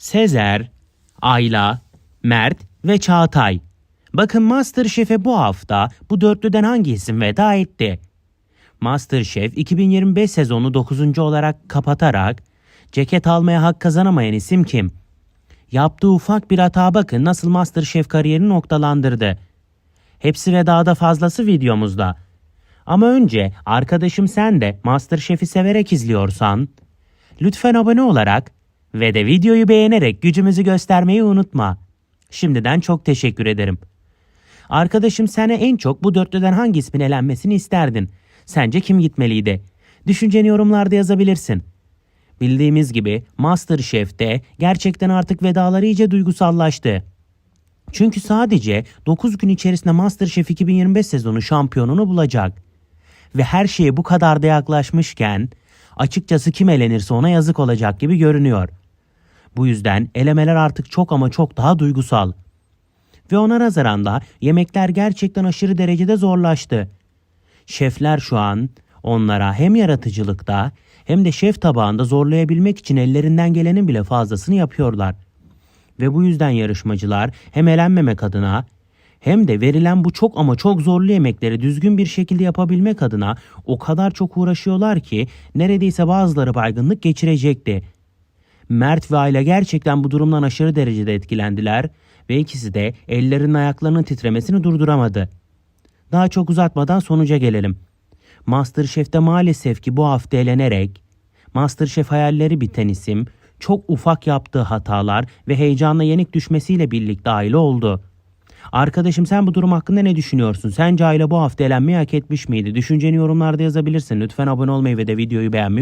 Sezer, Ayla, Mert ve Çağatay. Bakın Masterchef'e bu hafta bu dörtlüden hangi isim veda etti? Masterchef 2025 sezonu 9. olarak kapatarak ceket almaya hak kazanamayan isim kim? Yaptığı ufak bir hata bakın nasıl Masterchef kariyerini noktalandırdı. Hepsi ve daha da fazlası videomuzda. Ama önce arkadaşım sen de Masterchef'i severek izliyorsan lütfen abone olarak ve de videoyu beğenerek gücümüzü göstermeyi unutma. Şimdiden çok teşekkür ederim. Arkadaşım sana en çok bu dörtlüden hangi elenmesini isterdin? Sence kim gitmeliydi? Düşünceni yorumlarda yazabilirsin. Bildiğimiz gibi Masterchef'te gerçekten artık vedaları iyice duygusallaştı. Çünkü sadece 9 gün içerisinde Masterchef 2025 sezonu şampiyonunu bulacak. Ve her şeye bu kadar da yaklaşmışken açıkçası kim elenirse ona yazık olacak gibi görünüyor. Bu yüzden elemeler artık çok ama çok daha duygusal. Ve ona nazaran da yemekler gerçekten aşırı derecede zorlaştı. Şefler şu an onlara hem yaratıcılıkta hem de şef tabağında zorlayabilmek için ellerinden gelenin bile fazlasını yapıyorlar. Ve bu yüzden yarışmacılar hem elenmemek adına hem de verilen bu çok ama çok zorlu yemekleri düzgün bir şekilde yapabilmek adına o kadar çok uğraşıyorlar ki neredeyse bazıları baygınlık geçirecekti. Mert ve Ayla gerçekten bu durumdan aşırı derecede etkilendiler ve ikisi de ellerinin ayaklarının titremesini durduramadı. Daha çok uzatmadan sonuca gelelim. Masterchef'te maalesef ki bu hafta elenerek Masterchef hayalleri biten isim çok ufak yaptığı hatalar ve heyecanla yenik düşmesiyle birlikte aile oldu. Arkadaşım sen bu durum hakkında ne düşünüyorsun? Sence aile bu hafta elenmeyi hak etmiş miydi? Düşünceni yorumlarda yazabilirsin. Lütfen abone olmayı ve de videoyu beğenmeyi